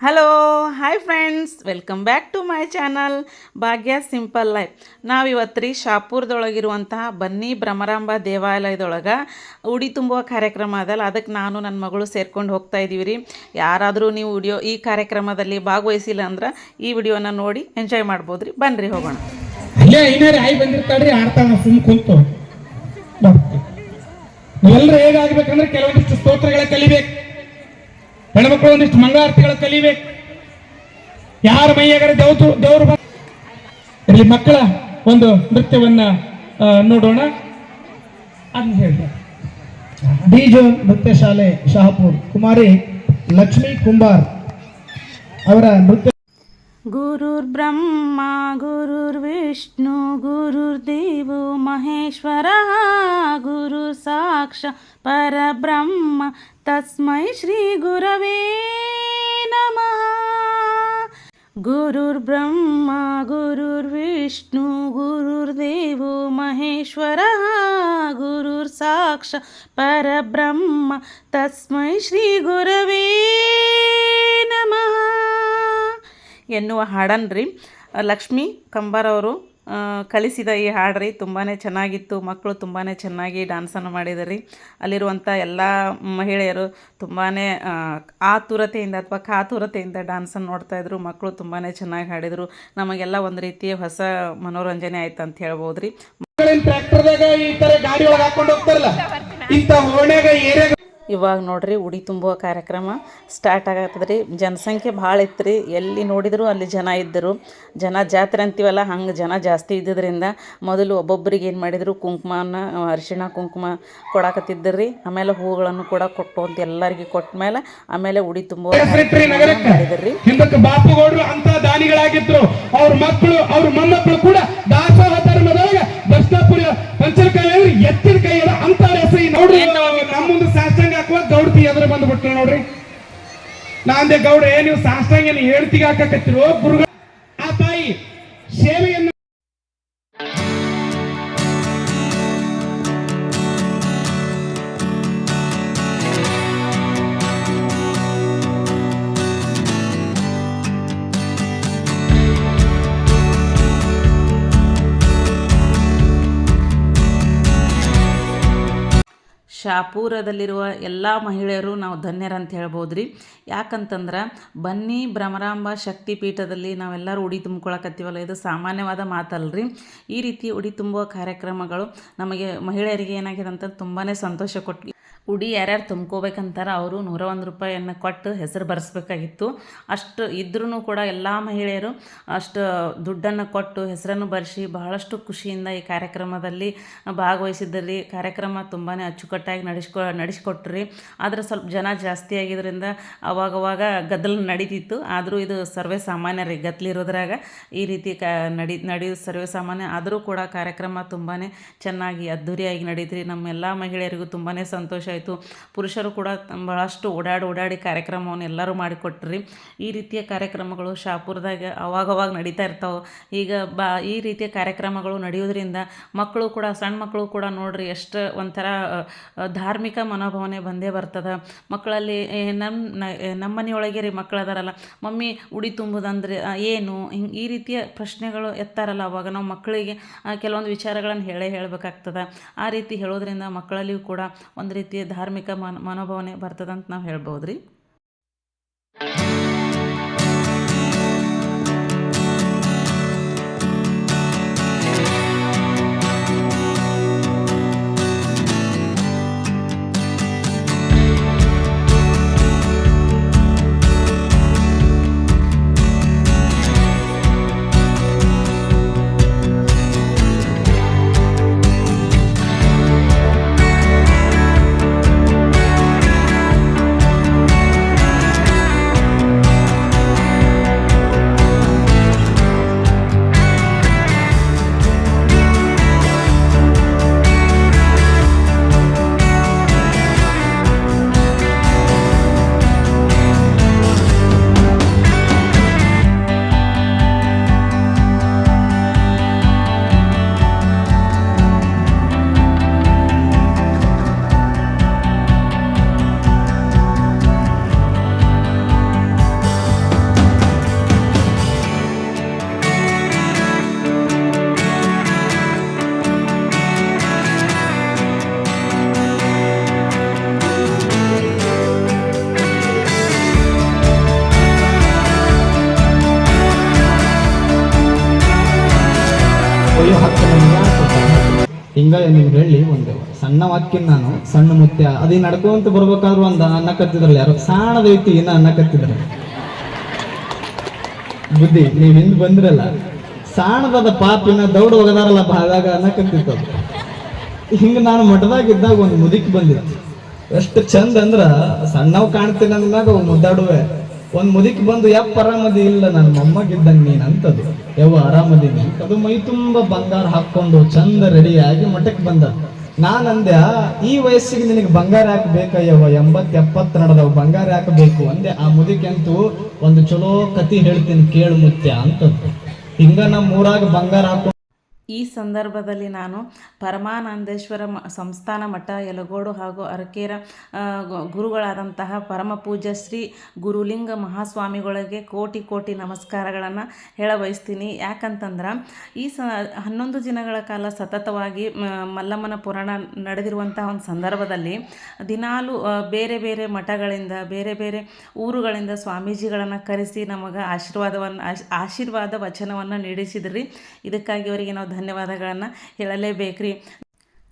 Hello hi friends welcome back to my channel Bhagya simple life ನಾವಿವತ್ತು ರೀ ಶಾಪುರದೊಳಗಿರುವಂತಹ ಬನ್ನಿ ಭ್ರಮರಾಂಬ ದೇವಾಲಯದೊಳಗೆ ಉಡಿ ತುಂಬುವ ಕಾರ್ಯಕ್ರಮ ಅದಲ್ಲ. ಅದಕ್ಕೆ ನಾನು ನನ್ನ ಮಗಳು ಸೇರ್ಕೊಂಡು ಹೋಗ್ತಾ ಇದ್ದೀವಿ ರೀ. ಯಾರಾದರೂ ನೀವು ವಿಡಿಯೋ ಈ ಕಾರ್ಯಕ್ರಮದಲ್ಲಿ ಭಾಗವಹಿಸಿಲ್ಲ ಅಂದ್ರೆ ಈ ವಿಡಿಯೋನ ನೋಡಿ ಎಂಜಾಯ್ ಮಾಡ್ಬೋದು ರೀ. ಬನ್ನಿರಿ ಹೋಗೋಣ. ಕೆಲವೊಂದಿಷ್ಟು ಸ್ತೋತ್ರಗಳ ಕಲಿಬೇಕು. ಹೆಣ್ಮಕ್ಳು ಒಂದಿಷ್ಟು ಮಂಗಳಾರತಿಗಳ ಕಲಿಬೇಕು. ಯಾರ ಮೈಯಾಗರ ದೇವತು ದೇವರು ಇಲ್ಲಿ ಮಕ್ಕಳ ಒಂದು ನೃತ್ಯವನ್ನ ನೋಡೋಣ. ಅದನ್ನ ಹೇಳಿ ಡಿಜೋ ನೃತ್ಯ ಶಾಲೆ ಶಹಾಪುರ್. ಕುಮಾರಿ ಲಕ್ಷ್ಮೀ ಕುಂಬಾರ್ ಅವರ ನೃತ್ಯ ಗುರುರ್ ಬ್ರಹ್ಮ ಗುರುರ್ ವಿಷ್ಣು ಗುರುರ್ದೇವೋ ಮಹೇಶ್ವರ ಗುರು ಸಾಕ್ಷ ಪರಬ್ರಹ್ಮ. ತಸ್ಮೈ ಶ್ರೀ ಗುರವೇ ನಮಃ ಗುರುರ್ ಬ್ರಹ್ಮ ಗುರುರ್ ವಿಷ್ಣು ಗುರುರ್ದೇವೋ ಮಹೇಶ್ವರ ಗುರುರ್ ಸಾಕ್ಷ ಪರಬ್ರಹ್ಮ ತಸ್ಮೈ ಶ್ರೀ ಗುರವೇ ನಮಃ ಎನ್ನುವ ಹಾಡನ್ರಿ, ಲಕ್ಷ್ಮೀ ಕಂಬಾರ್ ಕಲಿಸಿದ ಈ ಹಾಡು ರೀ ತುಂಬಾ ಚೆನ್ನಾಗಿತ್ತು. ಮಕ್ಕಳು ತುಂಬಾ ಚೆನ್ನಾಗಿ ಡ್ಯಾನ್ಸನ್ನು ಮಾಡಿದ್ರಿ. ಅಲ್ಲಿರುವಂಥ ಎಲ್ಲ ಮಹಿಳೆಯರು ತುಂಬಾ ಆತುರತೆಯಿಂದ ಅಥವಾ ಕಾತುರತೆಯಿಂದ ಡ್ಯಾನ್ಸನ್ನು ನೋಡ್ತಾಯಿದ್ರು ಮಕ್ಕಳು ತುಂಬಾ ಚೆನ್ನಾಗಿ ಹಾಡಿದರು. ನಮಗೆಲ್ಲ ಒಂದು ರೀತಿಯ ಹೊಸ ಮನೋರಂಜನೆ ಆಯ್ತು ಅಂತ ಹೇಳ್ಬೋದು ರೀ ಟ್ರ್ಯಾಕ್ಟರ್ದಾಗ ಈ ತರ ಗಾಡಿ ಒಳಗೆ ಹಾಕೊಂಡು ಹೋಗ್ತಾರಲ್ಲ ಇಂಥ ಓಣ್ಯಾಗ ಏರಿಯಾಗ ಇವಾಗ ನೋಡ್ರಿ ಉಡಿ ತುಂಬುವ ಕಾರ್ಯಕ್ರಮ ಸ್ಟಾರ್ಟ್ ಆಗತ್ತದ ರೀ ಜನಸಂಖ್ಯೆ ಭಾಳ ಇತ್ತು ರೀ ಎಲ್ಲಿ ನೋಡಿದ್ರು ಅಲ್ಲಿ ಜನ ಇದ್ದರು. ಜನ ಜಾತ್ರೆ ಅಂತೀವಲ್ಲ ಹಂಗೆ ಜನ ಜಾಸ್ತಿ ಇದ್ದಿದ್ದರಿಂದ ಮೊದಲು ಒಬ್ಬೊಬ್ಬರಿಗೆ ಏನು ಮಾಡಿದರು ಕುಂಕುಮನ ಅರಿಶಿಣ ಕುಂಕುಮ ಕೊಡಾಕತ್ತಿದ್ದರು. ರೀ ಆಮೇಲೆ ಹೂಗಳನ್ನು ಕೂಡ ಕೊಟ್ಟು ಅಂತ ಎಲ್ಲರಿಗೆ ಕೊಟ್ಟ ಮೇಲೆ ಆಮೇಲೆ ಉಡಿ ತುಂಬುವ ಮಾಡಿದ್ರಿ. ಹಿಂದಕ್ಕೆ ಬಾಪುಗೌಡರು ಅಂತ ದಾನಿಗಳಾಗಿದ್ರು. ಅವ್ರ ಮಕ್ಕಳು ಅವ್ರ ಮೊಮ್ಮಕ್ಕಳು ಕೂಡ ನಾಂದೆ ಗೌಡ ನೀವು ಸಾಷ್ಟಾಂಗ ಹೇಳ್ತಿಗೆ ಹಾಕಕತ್ತಿರೋ? ಗುರುಗ ಶಾಪೂರದಲ್ಲಿರುವ ಎಲ್ಲ ಮಹಿಳೆಯರು ನಾವು ಧನ್ಯರಂತ ಹೇಳ್ಬೋದು ರೀ ಯಾಕಂತಂದ್ರೆ ಬನ್ನಿ ಭ್ರಮರಾಂಬ ಶಕ್ತಿ ಪೀಠದಲ್ಲಿ ನಾವೆಲ್ಲರೂ ಉಡಿ ತುಂಬ್ಕೊಳಕತ್ತೀವಲ್ಲ, ಇದು ಸಾಮಾನ್ಯವಾದ ಮಾತಲ್ರಿ. ಈ ರೀತಿ ಉಡಿ ತುಂಬುವ ಕಾರ್ಯಕ್ರಮಗಳು ನಮಗೆ ಮಹಿಳೆಯರಿಗೆ ಏನಾಗಿದೆ ಅಂತ ತುಂಬಾ ಸಂತೋಷ ಕೊಟ್ಟು ಉಡಿ ಯಾರ್ಯಾರು ತುಂಬ್ಕೋಬೇಕಂತಾರೆ ಅವರು ನೂರ ಒಂದು ರೂಪಾಯಿಯನ್ನು ಕೊಟ್ಟು ಹೆಸರು ಬರೆಸ್ಬೇಕಾಗಿತ್ತು. ಅಷ್ಟು ಇದ್ರೂ ಕೂಡ ಎಲ್ಲ ಮಹಿಳೆಯರು ಅಷ್ಟು ದುಡ್ಡನ್ನು ಕೊಟ್ಟು ಹೆಸರನ್ನು ಬರೆಸಿ ಬಹಳಷ್ಟು ಖುಷಿಯಿಂದ ಈ ಕಾರ್ಯಕ್ರಮದಲ್ಲಿ ಭಾಗವಹಿಸಿದ್ದಲ್ಲಿ ಕಾರ್ಯಕ್ರಮ ತುಂಬಾ ಅಚ್ಚುಕಟ್ಟಾಗಿ ನಡೆಸ್ಕೊ, ನಡೆಸ್ಕೊಟ್ರಿ. ಆದರೆ ಸ್ವಲ್ಪ ಜನ ಜಾಸ್ತಿ ಆಗಿದ್ದರಿಂದ ಅವಾಗವಾಗ ಗದ್ದಲ ನಡೀತಿತ್ತು. ಆದರೂ ಇದು ಸರ್ವೇ ಸಾಮಾನ್ಯ ರೀ ಗದ್ದಲಿರೋದ್ರಾಗ. ಈ ರೀತಿ ಕ, ನಡಿ ನಡೆಯೋದು ಸರ್ವೇ ಸಾಮಾನ್ಯ ಆದರೂ ಕೂಡ ಕಾರ್ಯಕ್ರಮ ತುಂಬಾ ಚೆನ್ನಾಗಿ ಅದ್ಧೂರಿಯಾಗಿ ನಡೀತ್ರಿ. ನಮ್ಮೆಲ್ಲ ಮಹಿಳೆಯರಿಗೂ ತುಂಬಾ ಸಂತೋಷ ಆಯಿತು. ಪುರುಷರು ಕೂಡ ಭಾಳಷ್ಟು ಓಡಾಡಿ ಓಡಾಡಿ ಕಾರ್ಯಕ್ರಮವನ್ನು ಎಲ್ಲರೂ ಮಾಡಿಕೊಟ್ರಿ. ಈ ರೀತಿಯ ಕಾರ್ಯಕ್ರಮಗಳು ಶಾಪುರದಾಗ ಅವಾಗವಾಗ ನಡೀತಾ ಇರ್ತಾವೆ. ಈಗ ಬಾ, ಈ ರೀತಿಯ ಕಾರ್ಯಕ್ರಮಗಳು ನಡೆಯೋದ್ರಿಂದ ಮಕ್ಕಳು ಕೂಡ, ಸಣ್ಣ ಮಕ್ಕಳು ಕೂಡ ನೋಡ್ರಿ ಎಷ್ಟು ಒಂಥರ ಧಾರ್ಮಿಕ ಮನೋಭಾವನೆ ಬಂದೇ ಬರ್ತದೆ. ಮಕ್ಕಳಲ್ಲಿ ನಮ್ಮ ನಮ್ಮ ಮನೆಯೊಳಗೆ ರೀ ಮಕ್ಕಳು ಅದಾರಲ್ಲ ಮಮ್ಮಿ, ಉಡಿ ತುಂಬುದಂದ್ರೆ ಏನು? ಹಿಂಗೆ ಈ ರೀತಿಯ ಪ್ರಶ್ನೆಗಳು ಎತ್ತಾರಲ್ಲ ಅವಾಗ ನಾವು ಮಕ್ಕಳಿಗೆ ಕೆಲವೊಂದು ವಿಚಾರಗಳನ್ನು ಹೇಳೇ ಹೇಳಬೇಕಾಗ್ತದೆ. ಆ ರೀತಿ ಹೇಳೋದ್ರಿಂದ ಮಕ್ಕಳಲ್ಲಿಯೂ ಕೂಡ ಒಂದು ರೀತಿಯ ಧಾರ್ಮಿಕ ಮನ, ಮನೋಭಾವನೆ ಬರ್ತದಂತ ನಾವು ಹೇಳ್ಬೋದು ರೀ ವಾಕ್ಯನ್ ನಾನು ಸಣ್ಣ ಮುತ್ಯ. ಅದೇ ನಡ್ಕೊಂತ ಬರ್ಬೇಕಾದ್ರು ಒಂದು ಅನ್ನಕತ್ತಿದ್ರಲ್ಲ ಯಾರೋ ಸಾಣದೈತಿ ಇನ್ನ ಅನ್ನಕತ್ತಿದ್ರ ಬುದ್ಧಿ, ನೀವ್ ಹಿಂದ್ ಬಂದ್ರಲ್ಲ, ಸಾಣದದ ಪಾಪಿನ ದೌಡ್ ಹೋಗದಾರಲ್ಲ ಭಾಗ ಅನ್ನಕತ್ತಿತ್ತು. ಹಿಂಗ ನಾನು ಮಠದಾಗಿದ್ದಾಗ ಒಂದು ಮುದಿಕ್ ಬಂದಿತ್ತು. ಎಷ್ಟು ಚಂದ ಅಂದ್ರ, ಸಣ್ಣವ್ ಕಾಣ್ತೀನಿ ಅಂದಾಗ ಅವ್ ಮುದ್ದಾಡುವೆ. ಒಂದ್ ಮುದಿಕ್ ಬಂದು, ಯಪ್ಪ, ಆರಾಮದಿ ಇಲ್ಲ ನನ್ನ ಮೊಮ್ಮಗಿದ್ದಂಗ ನೀನ್ ಅಂತದು. ಯಾವ ಆರಾಮದಿ ಅದು ಮೈ ತುಂಬಾ ಬಂಗಾರ ಹಾಕೊಂಡು ಚಂದ ರೆಡಿ ಆಗಿ ಮಠಕ್ಕೆ ಬಂದ. ನಾನ್ ಅಂದ್ಯ ಈ ವಯಸ್ಸಿಗೆ ನಿನಗೆ ಬಂಗಾರ ಯಾಕೆ ಬೇಕಯ್ಯವ ಎಂಬತ್ ಎಪ್ಪತ್ ನಡೆದವು, ಬಂಗಾರ ಹಾಕಬೇಕು ಬೇಕು? ಅಂದೆ, ಆ ಮುದುಕೆಂತೂ ಒಂದು ಚಲೋ ಕತಿ ಹೇಳ್ತೀನಿ, ಕೇಳು ಮುತ್ಯ ಅಂತ ಹಿಂಗ ನಮ್ಮ ಊರಾಗ ಬಂಗಾರ ಹಾಕೊಂಡು ಈ ಸಂದರ್ಭದಲ್ಲಿ ನಾನು ಪರಮಾನಂದೇಶ್ವರ ಸಂಸ್ಥಾನ ಮಠ, ಯಲಗೋಡು ಹಾಗೂ ಅರಕೇರ ಗುರುಗಳಾದಂತಹ ಪರಮ ಪೂಜ್ಯ ಶ್ರೀ ಗುರುಲಿಂಗ ಮಹಾಸ್ವಾಮಿಗಳಿಗೆ ಕೋಟಿ ಕೋಟಿ ನಮಸ್ಕಾರಗಳನ್ನು ಹೇಳ ಬಯಸ್ತೀನಿ ಯಾಕಂತಂದ್ರೆ, ಈ ಸ, ಹನ್ನೊಂದು ದಿನಗಳ ಕಾಲ ಸತತವಾಗಿ ಮಲ್ಲಮ್ಮನ ಪುರಾಣ ನಡೆದಿರುವಂತಹ ಒಂದು ಸಂದರ್ಭದಲ್ಲಿ ದಿನಾಲು ಬೇರೆ ಬೇರೆ ಮಠಗಳಿಂದ, ಬೇರೆ ಬೇರೆ ಊರುಗಳಿಂದ ಸ್ವಾಮೀಜಿಗಳನ್ನು ಕರೆಸಿ ನಮಗೆ ಆಶೀರ್ವಾದವನ್ನು, ಆಶ್- ಆಶೀರ್ವಾದ ವಚನವನ್ನು ನೀಡಿಸಿದ್ರಿ. ಇದಕ್ಕಾಗಿ ಅವರಿಗೆ ನಾವು ಧನ್ಯವಾದಗಳನ್ನು ಹೇಳಲೇಬೇಕ್ರಿ.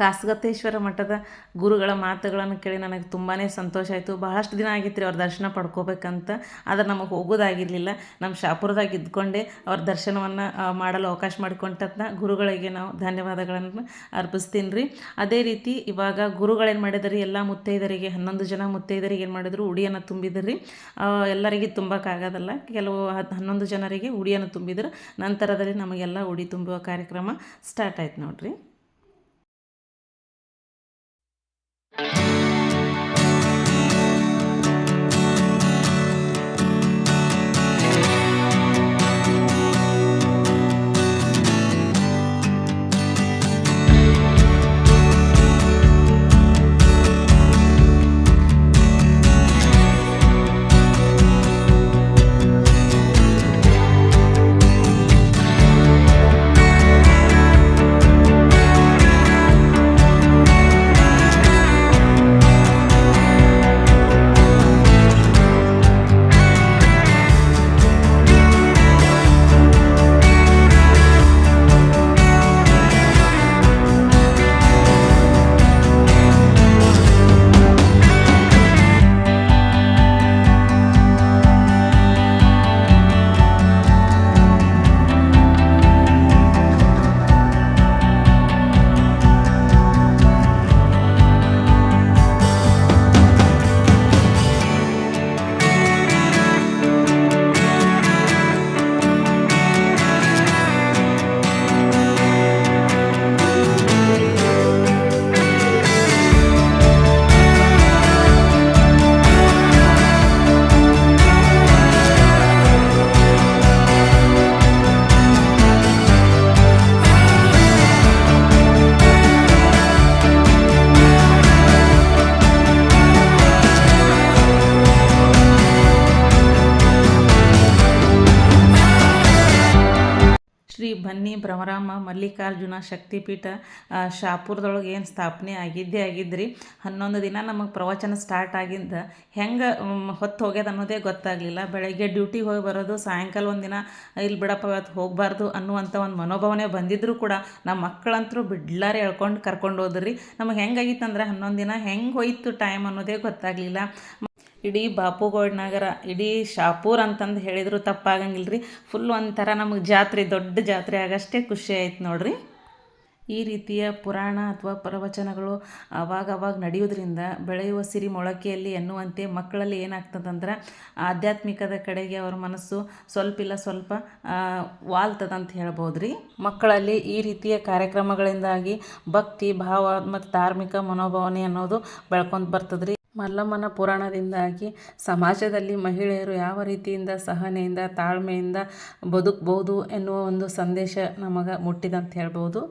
ಕಾಸಗತ್ತೇಶ್ವರ ಮಠದ ಗುರುಗಳ ಮಾತುಗಳನ್ನು ಕೇಳಿ ನನಗೆ ತುಂಬಾ ಸಂತೋಷ ಆಯಿತು. ಬಹಳಷ್ಟು ದಿನ ಆಗಿತ್ತು ರೀ ಅವ್ರ ದರ್ಶನ ಪಡ್ಕೋಬೇಕಂತ. ಆದರೆ ನಮಗೆ ಹೋಗೋದಾಗಿರಲಿಲ್ಲ. ನಮ್ಮ ಶಾಪುರದಾಗ ಇದ್ಕೊಂಡೆ ಅವ್ರ ದರ್ಶನವನ್ನು ಮಾಡಲು ಅವಕಾಶ ಮಾಡಿಕೊಂಡದ್ನ ಗುರುಗಳಿಗೆ ನಾವು ಧನ್ಯವಾದಗಳನ್ನು ಅರ್ಪಿಸ್ತೀನಿ ರೀ ಅದೇ ರೀತಿ ಇವಾಗ ಗುರುಗಳೇನು ಮಾಡಿದ್ರಿ? ಎಲ್ಲ ಮುತ್ತೈದರಿಗೆ, ಹನ್ನೊಂದು ಜನ ಮುತ್ತೈದರಿಗೆ ಏನು ಮಾಡಿದ್ರು? ಉಡಿಯನ್ನು ತುಂಬಿದ್ರಿ. ಎಲ್ಲರಿಗೆ ತುಂಬಕ್ಕಾಗೋದಲ್ಲ ಕೆಲವು ಹತ್ತು ಹನ್ನೊಂದು ಜನರಿಗೆ ಉಡಿಯನ್ನು ತುಂಬಿದ್ರು. ನಂತರದಲ್ಲಿ ನಮಗೆಲ್ಲ ಉಡಿ ತುಂಬುವ ಕಾರ್ಯಕ್ರಮ ಸ್ಟಾರ್ಟ್ ಆಯ್ತು ನೋಡ್ರಿ. Thank you. ಶ್ರೀ ಬನ್ನಿ ಭ್ರಮರಾಮ ಮಲ್ಲಿಕಾರ್ಜುನ ಶಕ್ತಿಪೀಠ ಶಾಪುರದೊಳಗೆ ಏನು ಸ್ಥಾಪನೆ ಆಗಿದ್ದೇ ಆಗಿದ್ರಿ. ಹನ್ನೊಂದು ದಿನ ನಮಗೆ ಪ್ರವಚನ ಸ್ಟಾರ್ಟ್ ಆಗಿದ್ದ ಹೆಂಗೆ ಹೊತ್ತು ಹೋಗ್ಯದ ಅನ್ನೋದೇ ಗೊತ್ತಾಗಲಿಲ್ಲ. ಬೆಳಗ್ಗೆ ಡ್ಯೂಟಿಗೆ ಹೋಗಿ ಬರೋದು, ಸಾಯಂಕಾಲ ಒಂದು ದಿನ ಇಲ್ಲಿ ಬಿಡಪ್ಪ ಇವತ್ತು ಹೋಗಬಾರ್ದು ಅನ್ನುವಂಥ ಒಂದು ಮನೋಭಾವನೆ ಬಂದಿದ್ದರೂ ಕೂಡ ನಮ್ಮ ಮಕ್ಕಳಂತರೂ ಬಿಡ್ಲಾರೆ ಹೇಳ್ಕೊಂಡು ಕರ್ಕೊಂಡು ಹೋದ್ರಿ. ನಮಗೆ ಹೆಂಗಾಗಿತ್ತು ಅಂದ್ರೆ ಹನ್ನೊಂದು ದಿನ ಹೆಂಗೆ ಹೋಯ್ತು ಟೈಮ್ ಅನ್ನೋದೇ ಗೊತ್ತಾಗಲಿಲ್ಲ. ಇಡೀ ಬಾಪುಗೋಡ್ ನಗರ, ಇಡೀ ಶಾಪೂರ್ ಅಂತಂದು ಹೇಳಿದರೂ ತಪ್ಪಾಗಂಗಿಲ್ಲ ರೀ ಫುಲ್ ಒಂಥರ ನಮಗೆ ಜಾತ್ರೆ, ದೊಡ್ಡ ಜಾತ್ರೆ ಆಗಷ್ಟೇ ಖುಷಿ ಆಯ್ತು ನೋಡ್ರಿ. ಈ ರೀತಿಯ ಪುರಾಣ ಅಥವಾ ಪ್ರವಚನಗಳು ಅವಾಗ ಅವಾಗ ನಡೆಯೋದ್ರಿಂದ ಬೆಳೆಯುವ ಸಿರಿ ಮೊಳಕೆಯಲ್ಲಿ ಎನ್ನುವಂತೆ ಮಕ್ಕಳಲ್ಲಿ ಏನಾಗ್ತದಂದ್ರೆ ಆಧ್ಯಾತ್ಮಿಕದ ಕಡೆಗೆ ಅವರ ಮನಸ್ಸು ಸ್ವಲ್ಪ ಇಲ್ಲ ಸ್ವಲ್ಪ ವಾಲ್ತದಂತ ಹೇಳ್ಬೋದು ರೀ ಮಕ್ಕಳಲ್ಲಿ ಈ ರೀತಿಯ ಕಾರ್ಯಕ್ರಮಗಳಿಂದಾಗಿ ಭಕ್ತಿ, ಭಾವ ಮತ್ತು ಧಾರ್ಮಿಕ ಮನೋಭಾವನೆ ಅನ್ನೋದು ಬೆಳ್ಕೊಂಡು ಬರ್ತದ್ರಿ. ಮಲ್ಲಮ್ಮನ ಪುರಾಣದಿಂದಾಗಿ ಸಮಾಜದಲ್ಲಿ ಮಹಿಳೆಯರು ಯಾವ ರೀತಿಯಿಂದ ಸಹನೆಯಿಂದ ತಾಳ್ಮೆಯಿಂದ ಬದುಕ್ಬೋದು ಎನ್ನುವ ಒಂದು ಸಂದೇಶ ನಮಗೆ ಮುಟ್ಟಿದಂತ ಹೇಳ್ಬೋದು.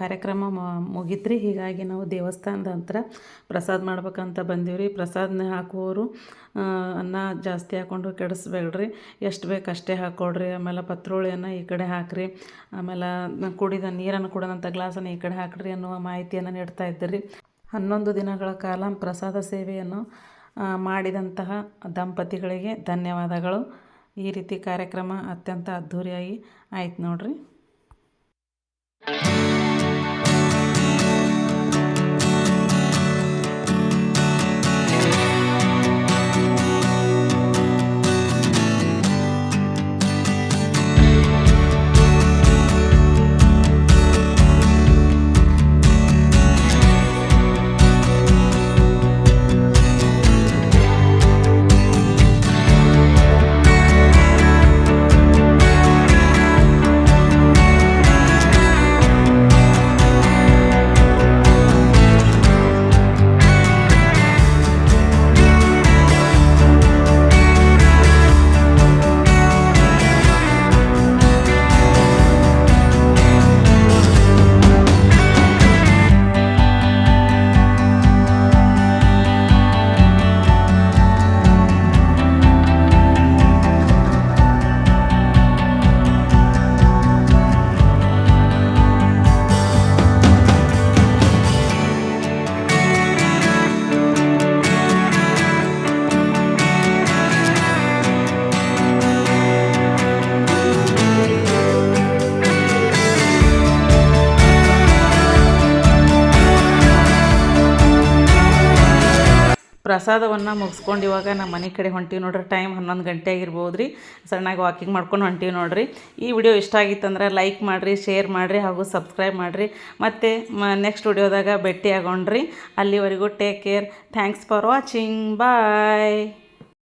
ಕಾರ್ಯಕ್ರಮ ಮುಗಿತ್ರಿ. ಹೀಗಾಗಿ ನಾವು ದೇವಸ್ಥಾನದ ಹತ್ರ ಪ್ರಸಾದ ಮಾಡ್ಬೇಕಂತ ಬಂದೀವ್ರಿ. ಪ್ರಸಾದನ ಹಾಕುವವರು ಅನ್ನ ಜಾಸ್ತಿ ಹಾಕ್ಕೊಂಡು ಕೆಡಿಸ್ಬೇಡ್ರಿ. ಎಷ್ಟು ಬೇಕು ಅಷ್ಟೇ ಹಾಕ್ಕೊಡ್ರಿ ಆಮೇಲೆ ಪತ್ರೋಳಿಯನ್ನು ಈ ಕಡೆ ಹಾಕ್ರಿ. ಆಮೇಲೆ ಕುಡಿದ ನೀರನ್ನು ಕುಡಿದಂಥ ಗ್ಲಾಸನ್ನು ಈ ಕಡೆ ಹಾಕ್ರಿ ಅನ್ನುವ ಮಾಹಿತಿಯನ್ನು ನೀಡ್ತಾ ಇದ್ದರು. ಹನ್ನೊಂದು ದಿನಗಳ ಕಾಲ ಪ್ರಸಾದ ಸೇವೆಯನ್ನು ಮಾಡಿದಂತಹ ದಂಪತಿಗಳಿಗೆ ಧನ್ಯವಾದಗಳು. ಈ ರೀತಿ ಕಾರ್ಯಕ್ರಮ ಅತ್ಯಂತ ಅದ್ಧೂರಿಯಾಗಿ ಆಯ್ತು ನೋಡ್ರಿ. ಪ್ರಸಾದವನ್ನು ಮುಗಿಸ್ಕೊಂಡು ಇವಾಗ ನಮ್ಮ ಮನೆ ಕಡೆ ಹೊಂಟಿವಿ ನೋಡ್ರಿ ಟೈಮ್ ಹನ್ನೊಂದು ಗಂಟೆ ಆಗಿರ್ಬೋದು ರೀ ಸಣ್ಣಾಗಿ ವಾಕಿಂಗ್ ಮಾಡ್ಕೊಂಡು ಹೊಂಟೀವಿ ನೋಡ್ರಿ. ಈ ವಿಡಿಯೋ ಇಷ್ಟ ಆಗಿತ್ತಂದ್ರೆ ಲೈಕ್ ಮಾಡಿರಿ ಶೇರ್ ಮಾಡಿರಿ ಹಾಗೂ ಸಬ್ಸ್ಕ್ರೈಬ್ ಮಾಡಿರಿ. ಮತ್ತು ನೆಕ್ಸ್ಟ್ ವಿಡಿಯೋದಾಗ ಭೇಟಿ ಆಗೋಣ್ರಿ ಅಲ್ಲಿವರೆಗೂ take care thanks for watching bye